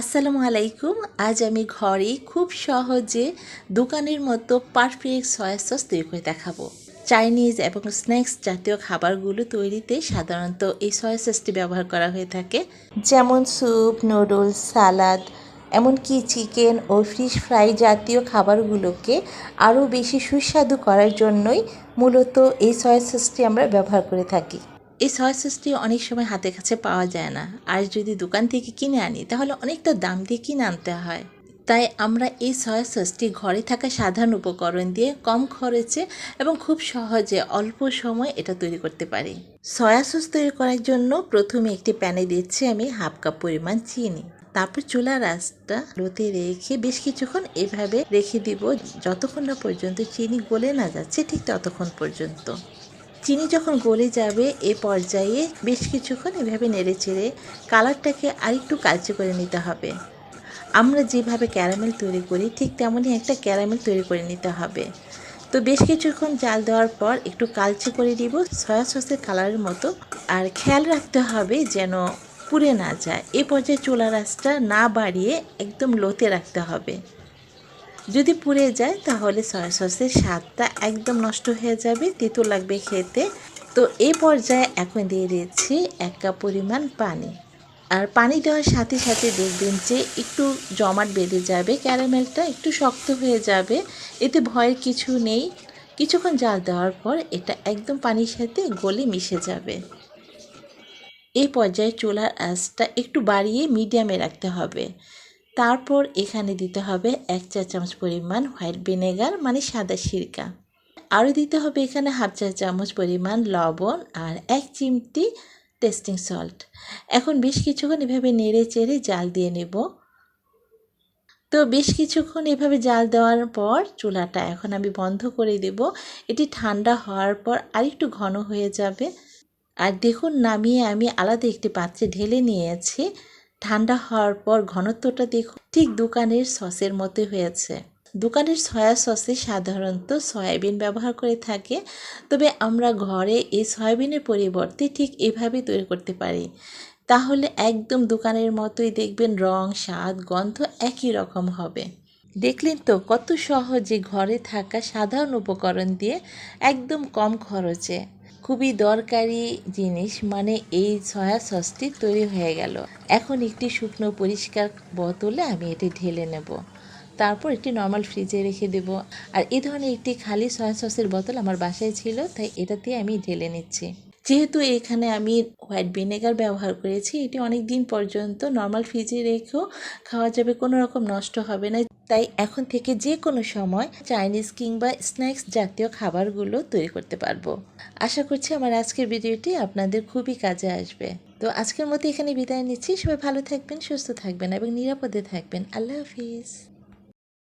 আসসালামু আলাইকুম। আজ আমি ঘরে খুব সহজে দোকানের মতো পারফেক্ট সয়া সস তৈরি করে দেখাবো। চাইনিজ এবং স্ন্যাক্স জাতীয় খাবারগুলো তৈরিতে সাধারণত এই সয়া সসটি ব্যবহার করা হয়ে থাকে। যেমন স্যুপ নুডলস সালাদ এমনকি চিকেন ও ফিশ ফ্রাই জাতীয় খাবারগুলোকে আরও বেশি সুস্বাদু করার জন্যই মূলত এই সয়া সসটি আমরা ব্যবহার করে থাকি। এই সয়া সসটি অনেক সময় হাতের কাছে পাওয়া যায় না। আর যদি দোকান থেকে কিনে আনি, তাহলে অনেকটা দাম দিয়ে কিনে আনতে হয়। তাই আমরা এই সয়া সসটি ঘরে থাকা সাধারণ উপকরণ দিয়ে কম খরচে এবং খুব সহজে অল্প সময় এটা তৈরি করতে পারি। সয়া সস তৈরি করার জন্য প্রথমে একটি প্যানে দিচ্ছি আমি হাফ কাপ পরিমাণ চিনি। তারপর চুলার আঁচটা লোতে রেখে বেশ কিছুক্ষণ এভাবে রেখে দিব, যতক্ষণ না পর্যন্ত চিনি গলে না যাচ্ছে, ঠিক ততক্ষণ পর্যন্ত। চিনি যখন গলে যাবে এ পর্যায়ে বেশ কিছুক্ষণ এভাবে নেড়ে চেড়ে কালারটাকে আরেকটু কালচে করে নিতে হবে। আমরা যেভাবে ক্যারামেল তৈরি করি, ঠিক তেমনই একটা ক্যারামেল তৈরি করে নিতে হবে। তো বেশ কিছুক্ষণ জাল দেওয়ার পর একটু কালচে করে দিব সয়া সসের কালারের মতো। আর খেয়াল রাখতে হবে যেন পুড়ে না যায়। এ পর্যায়ে চুলার আঁচটা না বাড়িয়ে একদম লোতে রাখতে হবে। যদি পুড়ে যায়, তাহলে সয়া সসের স্বাদটা একদম নষ্ট হয়ে যাবে তেতো লাগবে খেতে। তো এই পর্যায়ে এখন দিয়ে দিচ্ছি এক কাপ পরিমাণ পানি। আর পানি দেওয়ার সাথে সাথে দেখবেন যে একটু জমাট বেঁধে যাবে, ক্যারামেলটা একটু শক্ত হয়ে যাবে, এতে ভয়ের কিছু নেই। কিছুক্ষণ জাল দেওয়ার পর এটা একদম পানির সাথে গলে মিশে যাবে। এই পর্যায়ে চুলার আঁচটা একটু বাড়িয়ে মিডিয়ামে রাখতে হবে। তারপর এখানে দিতে হবে এক চা চামচ পরিমাণ হোয়াইট ভিনেগার মানে সাদা সিরকা। আরও দিতে হবে এখানে হাফ চা চামচ পরিমাণ লবণ আর এক চিমটি টেস্টিং সল্ট। এখন বেশ কিছুক্ষণ এভাবে নেড়ে চেড়ে জাল দিয়ে নেব। তো বেশ কিছুক্ষণ এভাবে জাল দেওয়ার পর চুলাটা এখন আমি বন্ধ করে দেব। এটি ঠান্ডা হওয়ার পর আরেকটু ঘন হয়ে যাবে। আর দেখুন, নামিয়ে আমি আলাদা একটি পাত্রে ঢেলে নিয়েছি। ঠান্ডা হওয়ার পর ঘনত্বটা দেখুন। ঠিক দোকানের সসের মতো হয়েছে। দোকানের সয়া সসে সাধারণত সয়াবিন ব্যবহার করে থাকে। তবে আমরা ঘরে এই সয়াবিনের পরিবর্তে ঠিক এভাবে তৈরি করতে পারি। তাহলে একদম দোকানের মতোই দেখবেন রং, স্বাদ, গন্ধ একই রকম হবে। দেখলেন তো কত সহজে ঘরে থাকা সাধারণ উপকরণ দিয়ে একদম কম খরচে খুবই দরকারি জিনিস মানে এই সয়া সসটি তৈরি হয়ে গেল। এখন একটি শুকনো পরিষ্কার বোতলে আমি এটি ঢেলে নেব। তারপর একটি নর্মাল ফ্রিজে রেখে দেব। আর এই ধরনের একটি খালি সয়া সসের বোতল আমার বাসায় ছিল, তাই এটাতে আমি ঢেলে নিচ্ছি। যেহেতু এখানে আমি হোয়াইট ভিনেগার ব্যবহার করেছি, এটি অনেক দিন পর্যন্ত নর্মাল ফ্রিজে রেখেও খাওয়া যাবে, কোনো রকম নষ্ট হবে না। তাই এখন থেকে যে কোনো সময় চাইনিজ কিংবা স্ন্যাক্স জাতীয় খাবারগুলো তৈরি করতে পারব। আশা করছি আমার আজকের ভিডিওটি আপনাদের খুবই কাজে আসবে। তো আজকের মতো এখানে বিদায় নিচ্ছি। সবাই ভালো থাকবেন, সুস্থ থাকবেন এবং নিরাপদে থাকবেন। আল্লাহ হাফিজ।